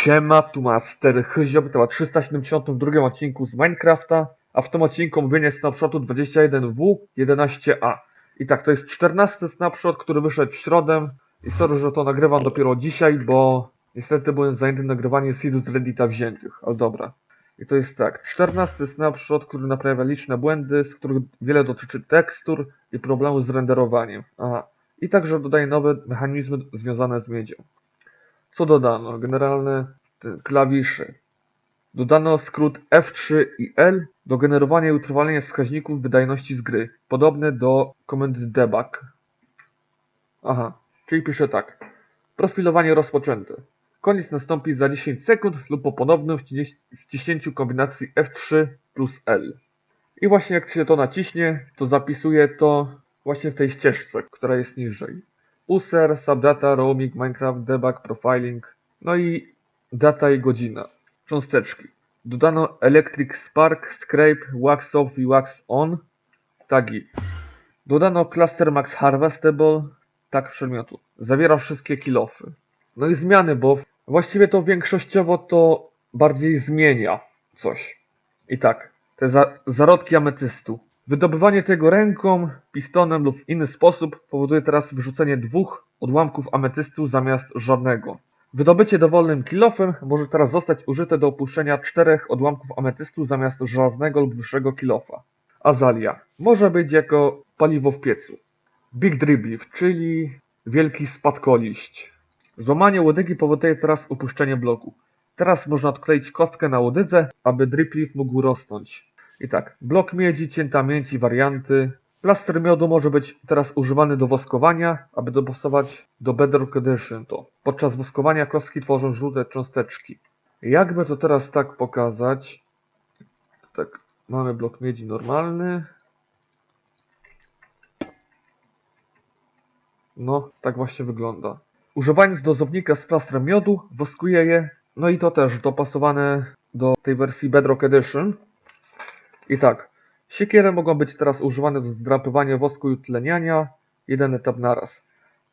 Siema, tu Master Chyziowy, to ma 372 odcinku z Minecrafta, a w tym odcinku mówienie snapshotu 21W11A. I tak, to jest 14 snapshot, który wyszedł w środę i sorry, że to nagrywam dopiero dzisiaj, bo niestety byłem zajęty nagrywaniem seedów z Reddita wziętych, ale dobra. I to jest tak, 14 snapshot, który naprawia liczne błędy, z których wiele dotyczy tekstur i problemu z renderowaniem. Aha. I także dodaje nowe mechanizmy związane z miedzią. Co dodano? Generalne klawisze. Dodano skrót F3 i L do generowania i utrwalania wskaźników wydajności z gry, podobny do komendy debug. Aha, czyli pisze tak. Profilowanie rozpoczęte. Koniec nastąpi za 10 sekund lub po ponownym wciśnięciu- kombinacji F3 plus L. I właśnie jak się to naciśnie, to zapisuje to właśnie w tej ścieżce, która jest niżej. User, subdata, roaming, Minecraft, debug, profiling, no i data i godzina. Cząsteczki. Dodano Electric Spark, Scrape, Wax Off i Wax On. Tagi. Dodano Cluster Max Harvestable, tak przedmiotu. Zawiera wszystkie kilofy. No i zmiany, bo właściwie to większościowo to bardziej zmienia coś. I tak, te za zarodki ametystu. Wydobywanie tego ręką, pistonem lub w inny sposób powoduje teraz wyrzucenie dwóch odłamków ametystu zamiast żadnego. Wydobycie dowolnym kilofem może teraz zostać użyte do opuszczenia czterech odłamków ametystu zamiast żelaznego lub wyższego kilofa. Azalia może być jako paliwo w piecu. Big Dribleaf, czyli wielki spadkoliść. Złamanie łodygi powoduje teraz upuszczenie bloku. Teraz można odkleić kostkę na łodydze, aby dripleaf mógł rosnąć. I tak, blok miedzi, cięta miedź i warianty. Plaster miodu może być teraz używany do woskowania, aby dopasować do Bedrock Edition to. Podczas woskowania kostki tworzą żółte cząsteczki. Jakby to teraz tak pokazać? Tak, mamy blok miedzi normalny. No, tak właśnie wygląda. Używając dozownika z plastrem miodu, woskuje je, no i to też dopasowane do tej wersji Bedrock Edition. I tak, siekiery mogą być teraz używane do zdrapywania wosku i utleniania, jeden etap naraz.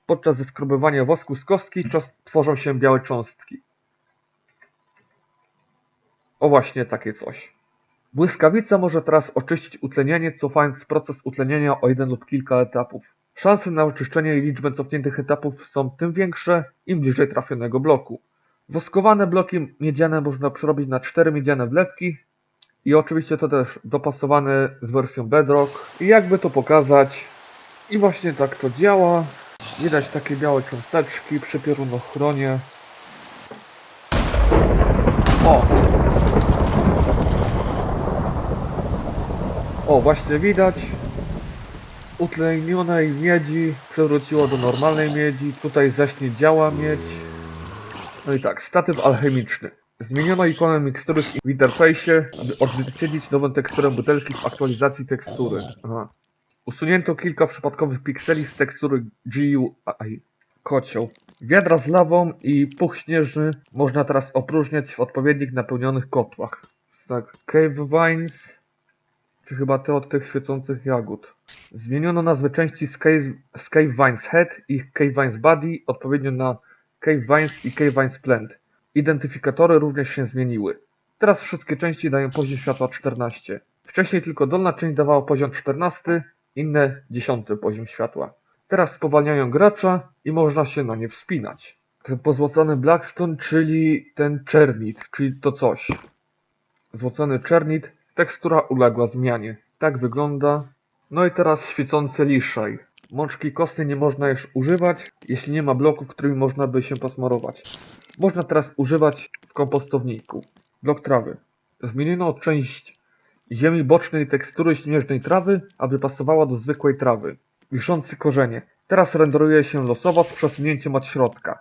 Podczas zeskrobywania wosku z kostki tworzą się białe cząstki. O właśnie takie coś. Błyskawica może teraz oczyścić utlenienie, cofając proces utlenienia o jeden lub kilka etapów. Szanse na oczyszczenie i liczbę cofniętych etapów są tym większe, im bliżej trafionego bloku. Woskowane bloki miedziane można przerobić na cztery miedziane wlewki i oczywiście to też dopasowane z wersją Bedrock. I jakby to pokazać, i właśnie tak to działa. Widać takie białe cząsteczki przy piorunochronie. O! O, właśnie widać. Z utlenionej miedzi przewróciło do normalnej miedzi. Tutaj zaś nie działa miedź. No i tak, statyw alchemiczny. Zmieniono ikonę mikstury w interfejsie, aby odzwierciedlić nową teksturę butelki w aktualizacji tekstury. Aha. Usunięto kilka przypadkowych pikseli z tekstury GUI. Kocioł. Wiadra z lawą i puch śnieżny można teraz opróżniać w odpowiednich napełnionych kotłach. Tak, Cave Vines, czy chyba te od tych świecących jagód. Zmieniono nazwy części z Cave, z Cave Vines Head i Cave Vines Body odpowiednio na Cave Vines i Cave Vines Plant. Identyfikatory również się zmieniły. Teraz wszystkie części dają poziom światła 14. Wcześniej tylko dolna część dawała poziom 14, inne 10 poziom światła. Teraz spowalniają gracza i można się na nie wspinać. Ten pozłocony Blackstone, czyli ten czernit, czyli to coś. Złocony czernit, tekstura uległa zmianie. Tak wygląda. No i teraz świecący liszaj. Mączki kostnej nie można już używać, jeśli nie ma bloków, którymi można by się posmarować. Można teraz używać w kompostowniku. Blok trawy. Zmieniono część ziemi bocznej tekstury śnieżnej trawy, aby pasowała do zwykłej trawy. Wiszący korzenie. Teraz renderuje się losowo z przesunięciem od środka.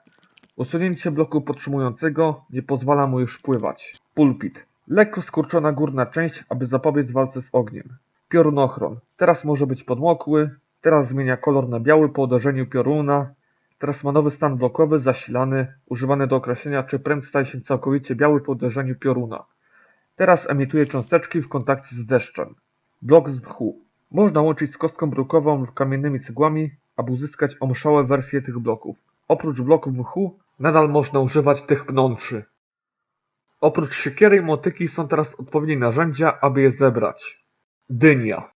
Usunięcie bloku podtrzymującego nie pozwala mu już pływać. Pulpit. Lekko skurczona górna część, aby zapobiec walce z ogniem. Piorunochron. Teraz może być podmokły. Teraz zmienia kolor na biały po uderzeniu pioruna. Teraz ma nowy stan blokowy zasilany, używany do określenia, czy pręt staje się całkowicie biały po uderzeniu pioruna. Teraz emituje cząsteczki w kontakcie z deszczem. Blok z mchu. Można łączyć z kostką brukową lub kamiennymi cegłami, aby uzyskać omszałe wersje tych bloków. Oprócz bloków mchu, nadal można używać tych pnączy. Oprócz siekiery i motyki są teraz odpowiednie narzędzia, aby je zebrać. Dynia.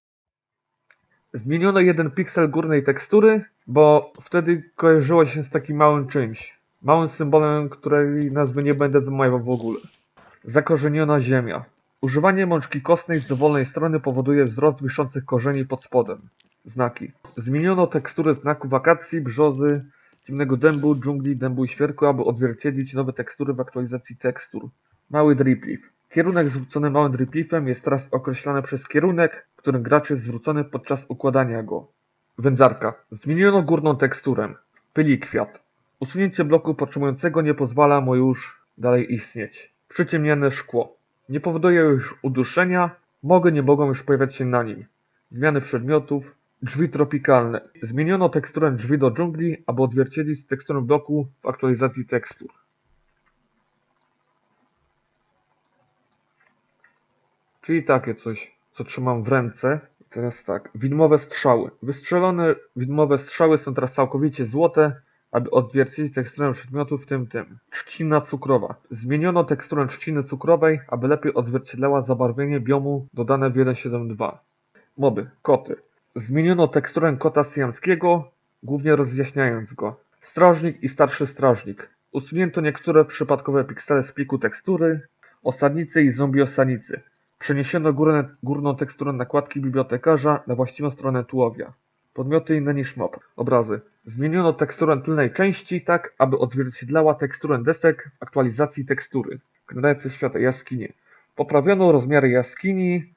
Zmieniono jeden piksel górnej tekstury, bo wtedy kojarzyło się z takim małym czymś. Małym symbolem, której nazwy nie będę wymawiał w ogóle. Zakorzeniona ziemia. Używanie mączki kostnej z dowolnej strony powoduje wzrost wiszących korzeni pod spodem. Znaki. Zmieniono tekstury znaku wakacji, brzozy, ciemnego dębu, dżungli, dębu i świerku, aby odzwierciedlić nowe tekstury w aktualizacji tekstur. Mały drip. Kierunek zwrócony małym drip leafem jest teraz określany przez kierunek, w którym gracz jest zwrócony podczas układania go. Wędzarka. Zmieniono górną teksturę. Pyli kwiat. Usunięcie bloku potrzebującego nie pozwala mu już dalej istnieć. Przyciemniane szkło. Nie powoduje już uduszenia, mogę nie mogą już pojawiać się na nim. Zmiany przedmiotów. Drzwi tropikalne. Zmieniono teksturę drzwi do dżungli, aby odzwierciedlić teksturę bloku w aktualizacji tekstur. Czyli takie coś, co trzymam w ręce. Teraz tak, widmowe strzały. Wystrzelone widmowe strzały są teraz całkowicie złote, aby odzwierciedlić teksturę przedmiotu w tym tym. Trzcina cukrowa. Zmieniono teksturę trzciny cukrowej, aby lepiej odzwierciedlała zabarwienie biomu dodane w 1.7.2. Moby, koty. Zmieniono teksturę kota syjamskiego, głównie rozjaśniając go. Strażnik i starszy strażnik. Usunięto niektóre przypadkowe piksele z pliku tekstury. Osadnicy i zombie osadnicy. Przeniesiono górne, górną teksturę nakładki bibliotekarza na właściwą stronę tułowia. Podmioty inne niż mob. Obrazy. Zmieniono teksturę tylnej części tak, aby odzwierciedlała teksturę desek w aktualizacji tekstury. Generacje świata jaskinie. Poprawiono rozmiary jaskini,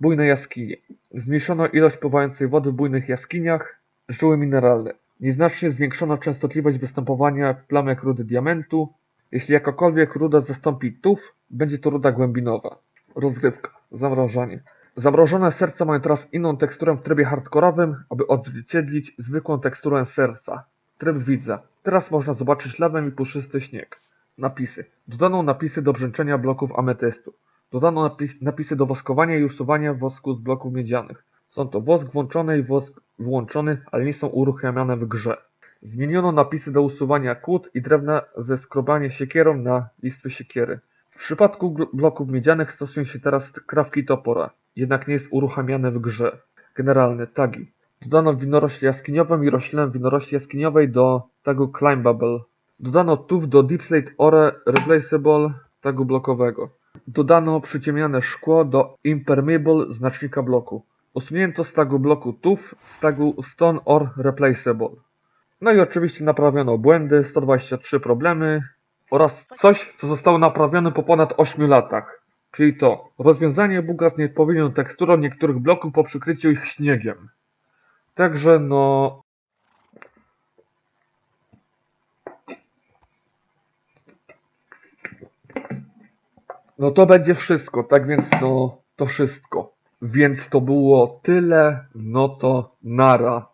bujne jaskinie. Zmniejszono ilość pływającej wody w bujnych jaskiniach, żyły mineralne. Nieznacznie zwiększono częstotliwość występowania plamek rudy diamentu. Jeśli jakakolwiek ruda zastąpi tuf, będzie to ruda głębinowa. Rozgrywka. Zamrażanie. Zamrożone serca mają teraz inną teksturę w trybie hardkorowym, aby odzwierciedlić zwykłą teksturę serca. Tryb widza. Teraz można zobaczyć lawę i puszysty śnieg. Napisy. Dodano napisy do brzęczenia bloków ametystu. Dodano napis, napisy do woskowania i usuwania wosku z bloków miedzianych. Są to wosk włączony i wosk wyłączony, ale nie są uruchamiane w grze. Zmieniono napisy do usuwania kłód i drewna ze skrobania siekierą na listwy siekiery. W przypadku bloków miedzianych stosują się teraz krawki topora, jednak nie jest uruchamiane w grze. Generalne tagi. Dodano winorośl jaskiniową i roślinę winorośli jaskiniowej do tagu Climbable. Dodano tuf do Deep Slate Ore Replaceable tagu blokowego. Dodano przyciemniane szkło do Impermeable znacznika bloku. Usunięto z tagu bloku tuf z tagu Stone Ore Replaceable. No i oczywiście naprawiono błędy, 123 problemy oraz coś, co zostało naprawione po ponad 8 latach. Czyli to rozwiązanie buga z nieodpowiednią teksturą niektórych bloków po przykryciu ich śniegiem. Także no. No to będzie wszystko, tak więc no to wszystko. Więc to było tyle, no to nara.